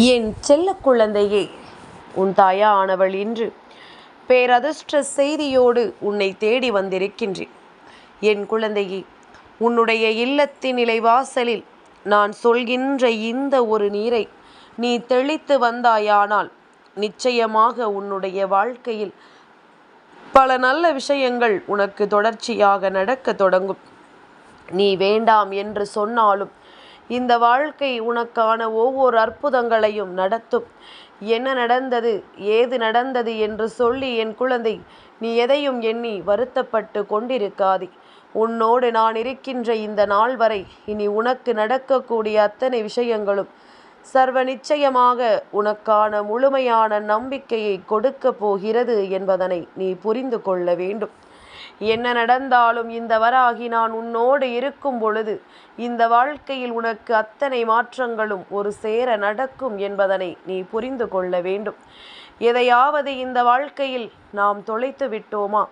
என் செல்ல குழந்தையே உன் தாயானவள் இன்று பேரதிர்ஷ்ட செய்தியோடு உன்னை தேடி வந்திருக்கின்றேன். என் குழந்தையே உன்னுடைய இல்லத்தின் நிலைவாசலில் நான் சொல்கின்ற இந்த ஒரு நீரை நீ தெளித்து வந்தாயானால் நிச்சயமாக உன்னுடைய வாழ்க்கையில் பல நல்ல விஷயங்கள் உனக்கு தொடர்ச்சியாக நடக்க தொடங்கும். நீ வேண்டாம் என்று சொன்னாலும் இந்த வாழ்க்கை உனக்கான ஒவ்வொரு அற்புதங்களையும் நடத்தும். என்ன நடந்தது? ஏது நடந்தது என்று சொல்லி என் குழந்தை நீ எதையும் எண்ணி வருத்தப்பட்டு கொண்டிருக்காதே. உன்னோடு நான் இருக்கின்ற இந்த நாள் வரை இனி உனக்கு நடக்கக்கூடிய அத்தனை விஷயங்களும் சர்வ நிச்சயமாக உனக்கான முழுமையான நம்பிக்கையை கொடுக்க போகிறது என்பதனை நீ புரிந்து கொள்ள வேண்டும். என்ன நடந்தாலும் இந்த வராகி நான் உன்னோடு இருக்கும் பொழுது இந்த வாழ்க்கையில் உனக்கு அத்தனை மாற்றங்களும் ஒரு சேர நடக்கும் என்பதனை நீ புரிந்து கொள்ள வேண்டும். எதையாவது இந்த வாழ்க்கையில் நாம் தொலைத்து விட்டோமா?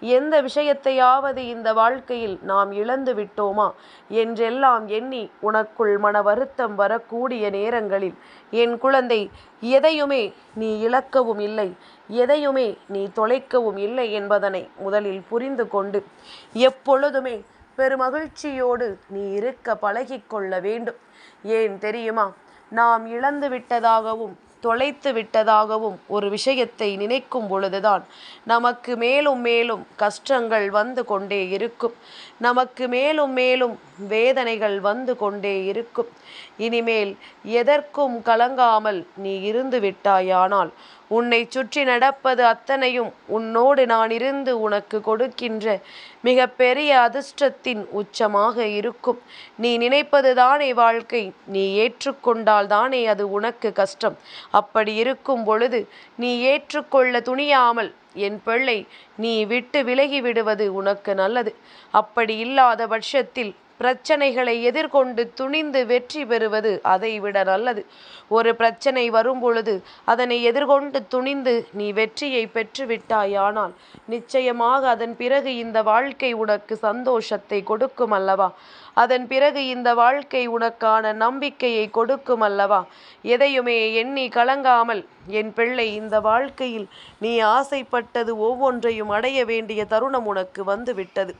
எந்த விஷயத்தையாவது இந்த வாழ்க்கையில் நாம் இழந்து விட்டோமா என்றெல்லாம் எண்ணி உனக்குள் மன வருத்தம் வரக்கூடிய நேரங்களில் என் குழந்தை எதையுமே நீ இழக்கவும் இல்லை எதையுமே நீ தொலைக்கவும் இல்லை என்பதனை முதலில் புரிந்து கொண்டு எப்பொழுதுமே பெருமகிழ்ச்சியோடு நீ இருக்க பழகிக்கொள்ள வேண்டும். ஏன் தெரியுமா? நாம் இழந்து விட்டதாகவும் தொலைத்து விட்டதாகவும் ஒரு விஷயத்தை நினைக்கும் பொழுதுதான் நமக்கு மேலும் மேலும் கஷ்டங்கள் வந்து கொண்டே இருக்கும். நமக்கு மேலும் மேலும் வேதனைகள் வந்து கொண்டே இருக்கும். இனிமேல் எதற்கும் கலங்காமல் நீ இருந்து விட்டாயானால் உன்னை சுற்றி நடப்பது அத்தனையும் உன்னோடு நான் இருந்து உனக்கு கொடுக்கின்ற மிக பெரிய அதிர்ஷ்டத்தின் உச்சமாக இருக்கும். நீ நினைப்பது தானே வாழ்க்கை? நீ ஏற்றுக்கொண்டால் தானே அது உனக்கு கஷ்டம். அப்படி இருக்கும் பொழுது நீ ஏற்றுக்கொள்ள துணியாமல் என் பிள்ளை நீ விட்டு விலகி விடுவது உனக்கு நல்லது. அப்படி இல்லாத பட்சத்தில் பிரச்சனைகளை எதிர்கொண்டு துணிந்து வெற்றி பெறுவது அதைவிட நல்லது. ஒரு பிரச்சனை வரும்பொழுது அதனை எதிர்கொண்டு துணிந்து நீ வெற்றியை பெற்றுவிட்டாயானால் நிச்சயமாக அதன் பிறகு இந்த வாழ்க்கை உனக்கு சந்தோஷத்தை கொடுக்கும் அல்லவா அதன் பிறகு இந்த வாழ்க்கை உனக்கான நம்பிக்கையை கொடுக்கும் அல்லவா எதையுமே எண்ணி கலங்காமல் என் பிள்ளை இந்த வாழ்க்கையில் நீ ஆசைப்பட்டது ஒவ்வொன்றையும் அடைய வேண்டிய தருணம் உனக்கு வந்துவிட்டது.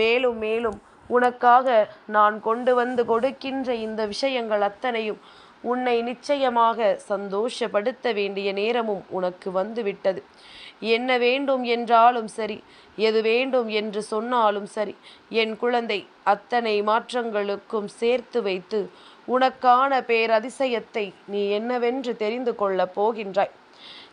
மேலும் மேலும் உனக்காக நான் கொண்டு வந்து கொடுக்கின்ற இந்த விஷயங்கள் அத்தனையும் உன்னை நிச்சயமாக சந்தோஷப்படுத்த வேண்டிய நேரமும் உனக்கு வந்துவிட்டது. என்ன வேண்டும் என்றாலும் சரி எது வேண்டும் என்று சொன்னாலும் சரி என் குழந்தை அத்தனை மாற்றங்களுக்கும் சேர்த்து வைத்து உனக்கான பேரதிசயத்தை நீ என்னவென்று தெரிந்து கொள்ளப் போகின்றாய்.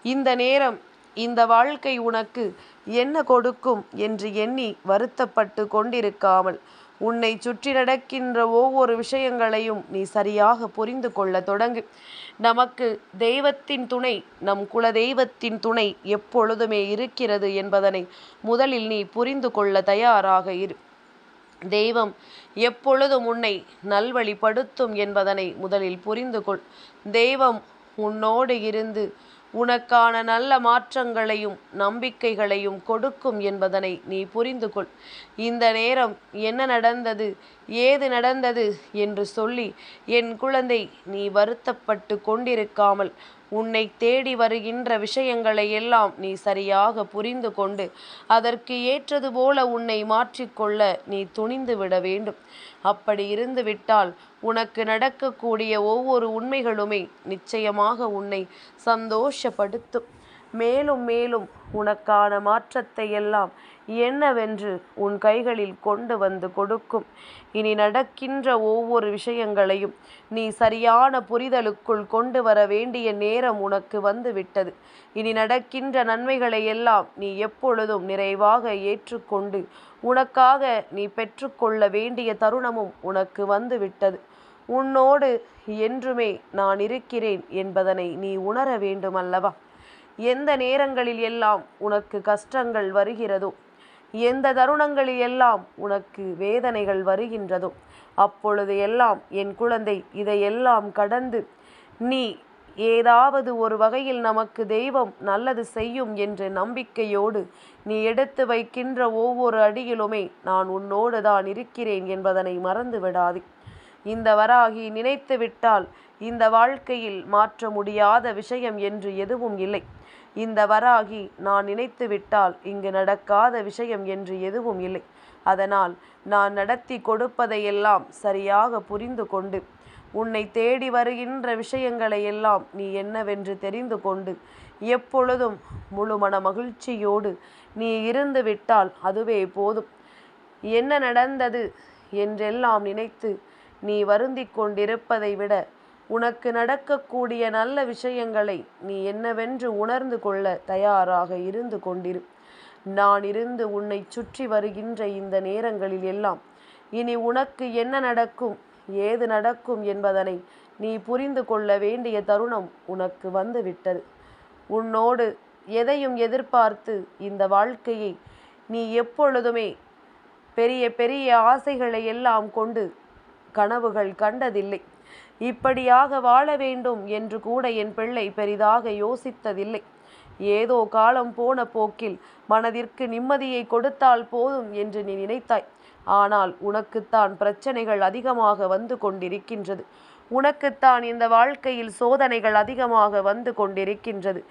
இந்த நேரம் இந்த வாழ்க்கை உனக்கு என்ன கொடுக்கும் என்று எண்ணி வருத்தப்பட்டு கொண்டிருக்காமல் உன்னை சுற்றி நடக்கின்ற ஒவ்வொரு விஷயங்களையும் நீ சரியாக புரிந்து கொள்ள தொடங்கு. நமக்கு தெய்வத்தின் துணை நம் குல தெய்வத்தின் துணை எப்பொழுதுமே இருக்கிறது என்பதனை முதலில் நீ புரிந்து கொள்ள தயாராக இரு. தெய்வம் எப்பொழுதும் உன்னை நல்வழிப்படுத்தும் என்பதனை முதலில் புரிந்து கொள். தெய்வம் உன்னோடு இருந்து உனக்கான நல்ல மாற்றங்களையும் நம்பிக்கைகளையும் கொடுக்கும் என்பதனை நீ புரிந்து கொள் இந்த நேரம் என்ன நடந்தது? ஏது நடந்தது என்று சொல்லி என் குழந்தை நீ வருத்தப்பட்டு கொண்டிருக்காமல் உன்னை தேடி வருகின்ற விஷயங்களை எல்லாம் நீ சரியாக புரிந்து கொண்டு அதற்கு ஏற்றது போல உன்னை மாற்றிக்கொள்ள நீ துணிந்து விட வேண்டும். அப்படி இருந்துவிட்டால் உனக்கு நடக்கக்கூடிய ஒவ்வொரு உண்மைகளுமே நிச்சயமாக உன்னை சந்தோஷப்படுத்தும். மேலும் மேலும் உனக்கான மாற்றத்தை எல்லாம் என்னவென்று உன் கைகளில் கொண்டு வந்து கொடுக்கும். இனி நடக்கின்ற ஒவ்வொரு விஷயங்களையும் நீ சரியான புரிதலுக்குள் கொண்டு வர வேண்டிய நேரம் உனக்கு வந்து விட்டது இனி நடக்கின்ற நன்மைகளை எல்லாம் நீ எப்பொழுதும் நிறைவாக ஏற்றுக்கொண்டு உனக்காக நீ பெற்றுக்கொள்ள வேண்டிய தருணமும் உனக்கு வந்து விட்டது உன்னோடு என்றுமே நான் இருக்கிறேன் என்பதனை நீ உணர வேண்டுமல்லவா? எந்த நேரங்களில் எல்லாம் உனக்கு கஷ்டங்கள் வருகிறதோ எந்த தருணங்களில் எல்லாம் உனக்கு வேதனைகள் வருகின்றதோ அப்பொழுது எல்லாம் என் குழந்தை இதையெல்லாம் கடந்து நீ ஏதாவது ஒரு வகையில் நமக்கு தெய்வம் நல்லது செய்யும் என்ற நம்பிக்கையோடு நீ எடுத்து வைக்கின்ற ஒவ்வொரு அடியிலுமே நான் உன்னோடு தான் இருக்கிறேன் என்பதனை மறந்து விடாதே. இந்த வராகி நினைத்து விட்டால் இந்த வாழ்க்கையில் மாற்ற முடியாத விஷயம் என்று எதுவும் இல்லை. இந்த வராகி நான் நினைத்து விட்டால் இங்கு நடக்காத விஷயம் என்று எதுவும் இல்லை. அதனால் நான் நடத்தி கொடுப்பதையெல்லாம் சரியாக புரிந்து கொண்டு உன்னை தேடி வருகின்ற விஷயங்களை எல்லாம் நீ என்னவென்று தெரிந்து கொண்டு எப்பொழுதும் முழு மன மகிழ்ச்சியோடு நீ இருந்து விட்டால் அதுவே போதும். என்ன நடந்தது என்றெல்லாம் நினைத்து நீ வருந்திக் கொண்டிருப்பதை விட உனக்கு நடக்கக்கூடிய நல்ல விஷயங்களை நீ என்னவென்று உணர்ந்து கொள்ள தயாராக இருந்து கொண்டிரு. நான் இருந்து உன்னை சுற்றி வருகின்ற இந்த நேரங்களில் எல்லாம் இனி உனக்கு என்ன நடக்கும் ஏது நடக்கும் என்பதனை நீ புரிந்து கொள்ள வேண்டிய தருணம் உனக்கு வந்துவிட்டது. உன்னோடு எதையும் எதிர்பார்த்து இந்த வாழ்க்கையை நீ எப்பொழுதுமே பெரிய பெரிய ஆசைகளை எல்லாம் கொண்டு கனவுகள் கண்டதில்லை. இப்படியாக வாழ வேண்டும் என்று கூட என் பிள்ளை பெரிதாக யோசித்ததில்லை. ஏதோ காலம் போன போக்கில் மனதிற்கு நிம்மதியை கொடுத்தால் போதும் என்று நீ நினைத்தாய். ஆனால் உனக்குத்தான் பிரச்சனைகள் அதிகமாக வந்து கொண்டிருக்கின்றது. உனக்குத்தான் இந்த வாழ்க்கையில் சோதனைகள் அதிகமாக வந்து கொண்டிருக்கின்றது.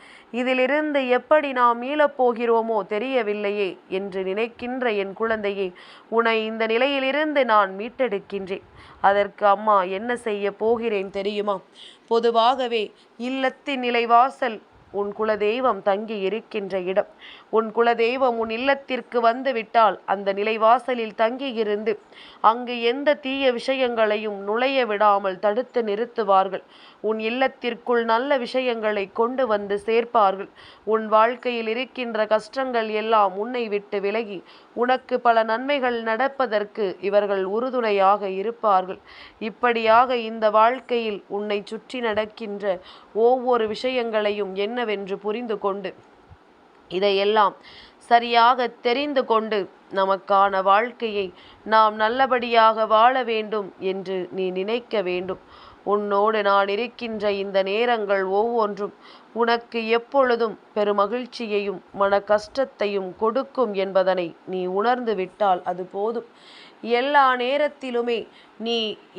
இதிலிருந்து எப்படி நாம் மீளப் போகிறோமோ தெரியவில்லையே என்று நினைக்கின்ற என் குழந்தையே உன்னை இந்த நிலையிலிருந்து நான் மீட்டெடுக்கின்றேன். அதற்கு அம்மா என்ன செய்ய போகிறேன் தெரியுமா? பொதுவாகவே இல்லத்தின் நிலைவாசல் உன் குலதெய்வம் தங்கி இருக்கின்ற இடம். உன் குலதெய்வம் உன் இல்லத்திற்கு வந்துவிட்டால் அந்த நிலைவாசலில் தங்கியிருந்து அங்கு எந்த தீய விஷயங்களையும் நுழைய விடாமல் தடுத்து நிறுத்துவார்கள். உன் இல்லத்திற்குள் நல்ல விஷயங்களை கொண்டு வந்து சேர்ப்பார்கள். உன் வாழ்க்கையில் இருக்கின்ற கஷ்டங்கள் எல்லாம் உன்னை விட்டு விலகி உனக்கு பல நன்மைகள் நடப்பதற்கு இவர்கள் உறுதுணையாக இருப்பார்கள். இப்படியாக இந்த வாழ்க்கையில் உன்னை சுற்றி நடக்கின்ற ஒவ்வொரு விஷயங்களையும் என்ன என்னவென்று புரிந்து கொண்டு இதையெல்லாம் சரியாக தெரிந்து கொண்டு நமக்கான வாழ்க்கையை நாம் நல்லபடியாக வாழ வேண்டும் என்று நீ நினைக்க வேண்டும். உன்னோடு நான் இருக்கின்ற இந்த நேரங்கள் ஒவ்வொன்றும் உனக்கு எப்பொழுதும் பெருமகிழ்ச்சியையும் மன கஷ்டத்தையும் கொடுக்கும் என்பதனை நீ உணர்ந்து விட்டால் அது போதும். எல்லா நேரத்திலுமே நீ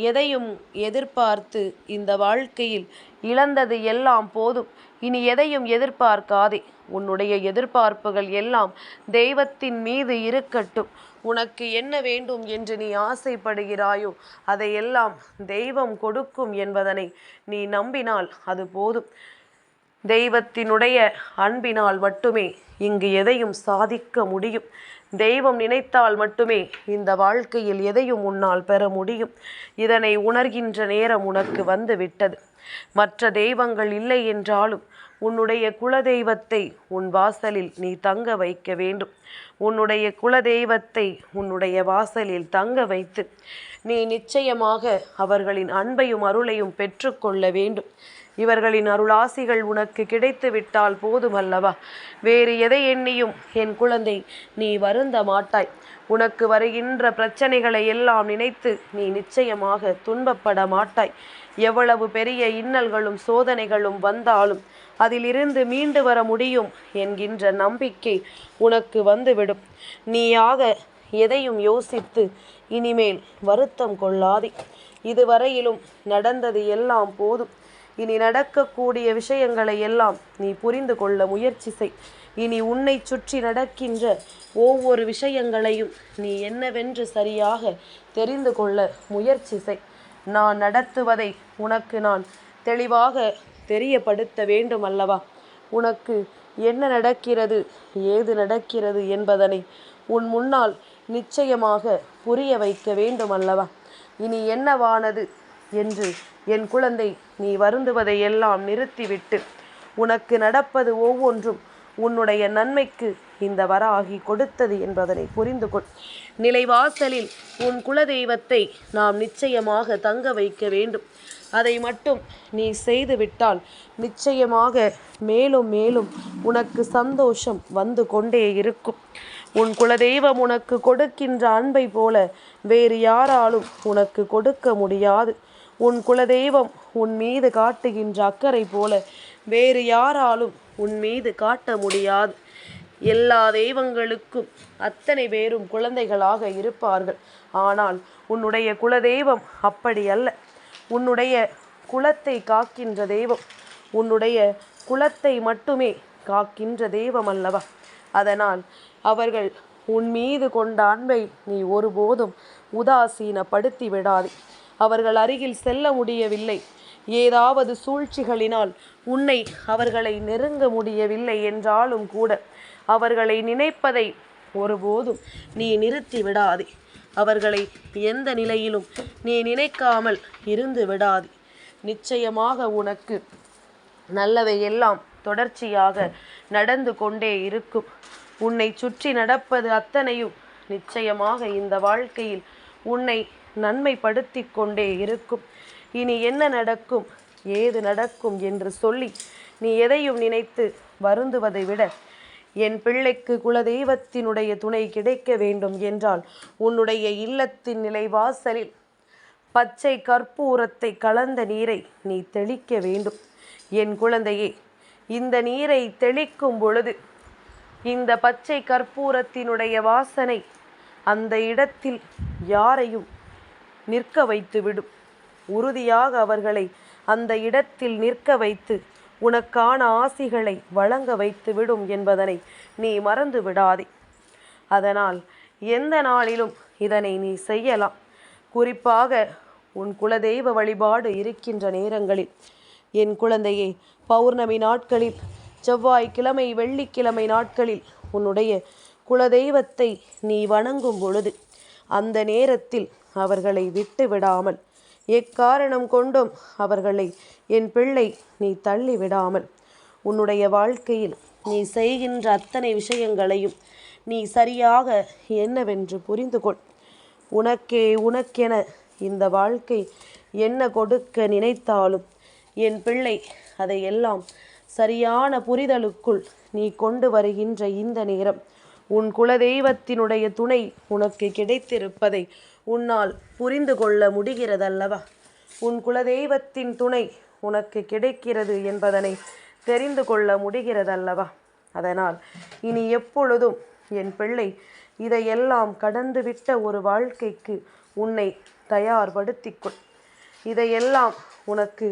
எதையும் எதிர்பார்த்து இந்த வாழ்க்கையில் இழந்தது எல்லாம் போதும். இனி எதையும் எதிர்பார்க்காதே. உன்னுடைய எதிர்பார்ப்புகள் எல்லாம் தெய்வத்தின் மீது இருக்கட்டும். உனக்கு என்ன வேண்டும் என்று நீ ஆசைப்படுகிறாயோ அதையெல்லாம் தெய்வம் கொடுக்கும் என்பதனை நீ நம்பினால் அது போதும். தெய்வத்தினுடைய அன்பினால் மட்டுமே இங்கு எதையும் சாதிக்க முடியும். தெய்வம் நினைத்தால் மட்டுமே இந்த வாழ்க்கையில் எதையும் உன்னால் பெற முடியும். இதனை உணர்கின்ற நேரம் உனக்கு வந்து விட்டது. மற்ற தெய்வங்கள் இல்லை என்றாலும் உன்னுடைய குலதெய்வத்தை உன் வாசலில் நீ தங்க வைக்க வேண்டும். உன்னுடைய குலதெய்வத்தை உன்னுடைய வாசலில் தங்க வைத்து நீ நிச்சயமாக அவர்களின் அன்பையும் அருளையும் பெற்றுக்கொள்ள வேண்டும். இவர்களின் அருளாசிகள் உனக்கு கிடைத்து விட்டால் போதுமல்லவா. வேறு எதை எண்ணியும்? என் குழந்தை நீ வருந்த மாட்டாய். உனக்கு வருகின்ற பிரச்சனைகளை எல்லாம் நினைத்து நீ நிச்சயமாக துன்பப்பட மாட்டாய். எவ்வளவு பெரிய இன்னல்களும் சோதனைகளும் வந்தாலும் அதிலிருந்து மீண்டு வர முடியும் என்கின்ற நம்பிக்கை உனக்கு வந்துவிடும். நீயாக எதையும் யோசித்து இனிமேல் வருத்தம் கொள்ளாதே. இதுவரையிலும் நடந்தது எல்லாம் போதும். இனி நடக்கக்கூடிய விஷயங்களை எல்லாம் நீ புரிந்து கொள்ள முயற்சி செய். இனி உன்னை சுற்றி நடக்கின்ற ஒவ்வொரு விஷயங்களையும் நீ என்னவென்று சரியாக தெரிந்து கொள்ள முயற்சி செய். நான் நடத்துவதை உனக்கு நான் தெளிவாக தெரியப்படுத்த வேண்டும் அல்லவா? உனக்கு என்ன நடக்கிறது ஏது நடக்கிறது என்பதனை உன் முன்னால் நிச்சயமாக புரிய வைக்க வேண்டும் அல்லவா? இனி என்னவானது? என்று என் குழந்தை நீ வருந்துவதை எல்லாம் நிறுத்திவிட்டு உனக்கு நடப்பது ஒவ்வொன்றும் உன்னுடைய நன்மைக்கு இந்த வராகி கொடுத்தது என்பதனை புரிந்து கொள். நிலைவாசலில் உன் குலதெய்வத்தை நாம் நிச்சயமாக தங்க வைக்க வேண்டும். அதை மட்டும் நீ செய்துவிட்டால் நிச்சயமாக மேலும் மேலும் உனக்கு சந்தோஷம் வந்து கொண்டே இருக்கும். உன் குலதெய்வம் உனக்கு கொடுக்கின்ற அன்பை போல வேறு யாராலும் உனக்கு கொடுக்க முடியாது. உன் குலதெய்வம் உன் மீது காட்டுகின்ற அக்கறை போல வேறு யாராலும் உன் மீது காட்ட முடியாது. எல்லா தெய்வங்களுக்கும் அத்தனை பேரும் குழந்தைகளாக இருப்பார்கள். ஆனால் உன்னுடைய குலதெய்வம் அப்படி அல்ல. உன்னுடைய குலத்தை காக்கின்ற தெய்வம் உன்னுடைய குலத்தை மட்டுமே காக்கின்ற தெய்வம் அல்லவா? அதனால் அவர்கள் உன் மீது கொண்ட அன்பை நீ ஒருபோதும் உதாசீனப்படுத்தி விடாதே. அவர்கள் அருகில் செல்ல முடியவில்லை. ஏதாவது சூழ்ச்சிகளினால் உன்னை அவர்களை நெருங்க முடியவில்லை என்றாலும் கூட அவர்களை நினைப்பதை ஒருபோதும் நீ நிறுத்தி விடாதே. அவர்களை எந்த நிலையிலும் நீ நினைக்காமல் இருந்து விடாதே. நிச்சயமாக உனக்கு நல்லவையெல்லாம் தொடர்ச்சியாக நடந்து கொண்டே இருக்கும். உன்னை சுற்றி நடப்பது அத்தனையும் நிச்சயமாக இந்த வாழ்க்கையில் உன்னை நன்மைப்படுத்தி கொண்டே இருக்கும். இனி என்ன நடக்கும்? ஏது நடக்கும் என்று சொல்லி நீ எதையும் நினைத்து வருந்துவதை விட என் பிள்ளைக்கு குலதெய்வத்தினுடைய துணை கிடைக்க வேண்டும் என்றால் உன்னுடைய இல்லத்தின் நிலைவாசலில் பச்சை கற்பூரத்தை கலந்த நீரை நீ தெளிக்க வேண்டும். என் குழந்தையே இந்த நீரை தெளிக்கும் பொழுது இந்த பச்சை கற்பூரத்தினுடைய வாசனை அந்த இடத்தில் யாரையும் நிற்க வைத்துவிடும் உறுதியாக அவர்களை அந்த இடத்தில் நிற்க வைத்து உனக்கான ஆசிகளை வழங்க வைத்து விடும் என்பதனை நீ மறந்து விடாதே. அதனால் எந்த நாளிலும் இதனை நீ செய்யலாம். குறிப்பாக உன் குலதெய்வ வழிபாடு இருக்கின்ற நேரங்களில். என் குழந்தையே பௌர்ணமி நாட்களில் செவ்வாய்க்கிழமை வெள்ளிக்கிழமை நாட்களில் உன்னுடைய குலதெய்வத்தை நீ வணங்கும் பொழுது அந்த நேரத்தில் அவர்களை விட்டு விடாமல் எக்காரணம் கொண்டும் அவர்களை என் பிள்ளை நீ தள்ளி விடாமல் உன்னுடைய வாழ்க்கையில் நீ செய்கின்ற அத்தனை விஷயங்களையும் நீ சரியாக என்னவென்று புரிந்து கொள் உனக்கே உனக்கென இந்த வாழ்க்கை என்ன கொடுக்க நினைத்தாலும் என் பிள்ளை அதையெல்லாம் சரியான புரிதலுக்குள் நீ கொண்டு வருகின்ற இந்த நேரம். உன் குலதெய்வத்தினுடைய துணை உனக்கு கிடைத்திருப்பதை உன்னால் புரிந்து கொள்ள முடிகிறதல்லவா? உன் குலதெய்வத்தின் துணை உனக்கு கிடைக்கிறது என்பதனை தெரிந்து கொள்ள முடிகிறதல்லவா? அதனால் இனி எப்பொழுதும் என் பிள்ளை இதையெல்லாம் கடந்துவிட்ட ஒரு வாழ்க்கைக்கு உன்னை தயார்படுத்திக்கொள். இதையெல்லாம் உனக்கு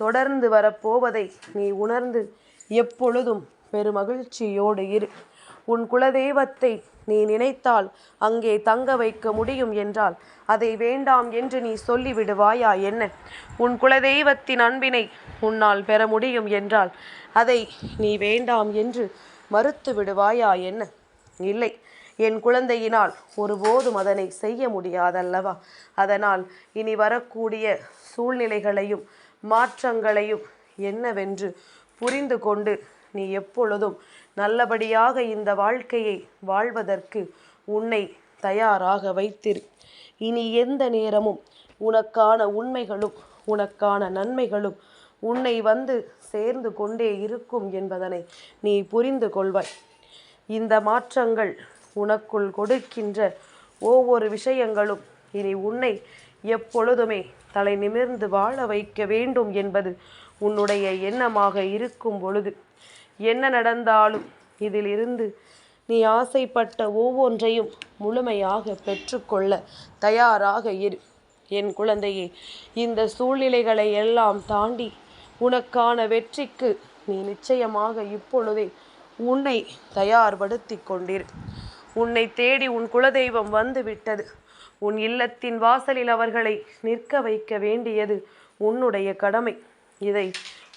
தொடர்ந்து வரப்போவதை நீ உணர்ந்து எப்பொழுதும் பெருமகிழ்ச்சியோடு இரு. உன் குலதெய்வத்தை நீ நினைத்தால் அங்கே தங்க வைக்க முடியும் என்றால் அதை வேண்டாம் என்று நீ சொல்லிவிடுவாயா என்ன? உன் குலதெய்வத்தின் அன்பினை உன்னால் பெற முடியும் என்றால் அதை நீ வேண்டாம் என்று மறுத்து விடுவாயா என்ன? இல்லை என் குழந்தையினால் ஒருபோதும் அதனை செய்ய முடியாதல்லவா? அதனால் இனி வரக்கூடிய சூழ்நிலைகளையும் மாற்றங்களையும் என்னவென்று புரிந்து கொண்டு நீ எப்பொழுதும் நல்லபடியாக இந்த வாழ்க்கையை வாழ்வதற்கு உன்னை தயாராக வைத்திரு. இனி எந்த நேரமும் உனக்கான உண்மைகளும் உனக்கான நன்மைகளும் உன்னை வந்து சேர்ந்து கொண்டே இருக்கும் என்பதனை நீ புரிந்து கொள்வாய். இந்த மாற்றங்கள் உனக்குள் கொடுக்கின்ற ஒவ்வொரு விஷயங்களும் இனி உன்னை எப்பொழுதுமே தலை நிமிர்ந்து வாழ வைக்க வேண்டும் என்பது உன்னுடைய எண்ணமாக இருக்கும் பொழுது. என்ன நடந்தாலும் இதிலிருந்து நீ ஆசைப்பட்ட ஒவ்வொன்றையும் முழுமையாக பெற்றுக்கொள்ள தயாராக இரு. என் குழந்தையே இந்த சூழ்நிலைகளை எல்லாம் தாண்டி உனக்கான வெற்றிக்கு நீ நிச்சயமாக இப்பொழுதே உன்னை தயார்படுத்தி கொண்டிரு. உன்னை தேடி உன் குலதெய்வம் வந்து விட்டது உன் இல்லத்தின் வாசலில் அவர்களை நிற்க வைக்க வேண்டியது உன்னுடைய கடமை. இதை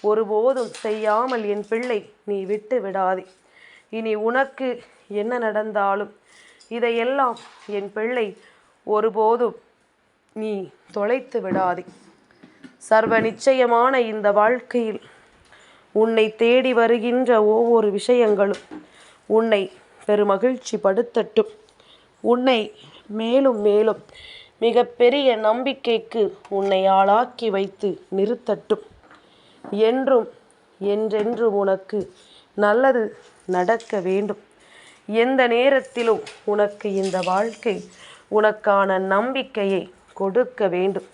ஒருபோதும் செய்யாமல் என் பிள்ளை நீ விட்டு விடாதே. இனி உனக்கு என்ன நடந்தாலும் இதையெல்லாம் என் பிள்ளை ஒருபோதும் நீ தொலைத்து விடாதே. சர்வ நிச்சயமான இந்த வாழ்க்கையில் உன்னை தேடி வருகின்ற ஒவ்வொரு விஷயங்களும் உன்னை பெருமகிழ்ச்சி படுத்தட்டும். உன்னை மேலும் மேலும் மிகப்பெரிய நம்பிக்கைக்கு உன்னை ஆளாக்கி வைத்து நிறுத்தட்டும். என்றும் என்றென்றும் உனக்கு நல்லது நடக்க வேண்டும். எந்த நேரத்திலும் உனக்கு இந்த வாழ்க்கை உனக்கான நம்பிக்கையை கொடுக்க வேண்டும்.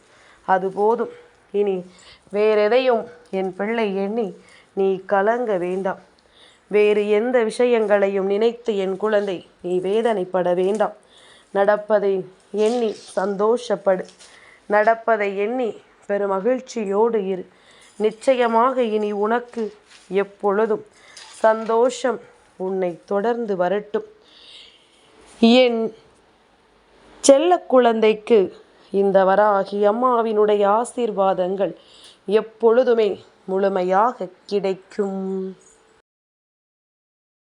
அது போதும். இனி வேறெதையும் என் பிள்ளை எண்ணி நீ கலங்க வேண்டாம். வேறு எந்த விஷயங்களையும் நினைத்து என் குழந்தை நீ வேதனைப்பட வேண்டாம். நடப்பதை எண்ணி சந்தோஷப்படு. நடப்பதை எண்ணி பெருமகிழ்ச்சியோடு இரு. நிச்சயமாக இனி உனக்கு எப்பொழுதும் சந்தோஷம் உன்னை தொடர்ந்து வரட்டும். என் செல்ல குழந்தைக்கு இந்த வராகி அம்மாவினுடைய ஆசீர்வாதங்கள் எப்பொழுதுமே முழுமையாக கிடைக்கும்.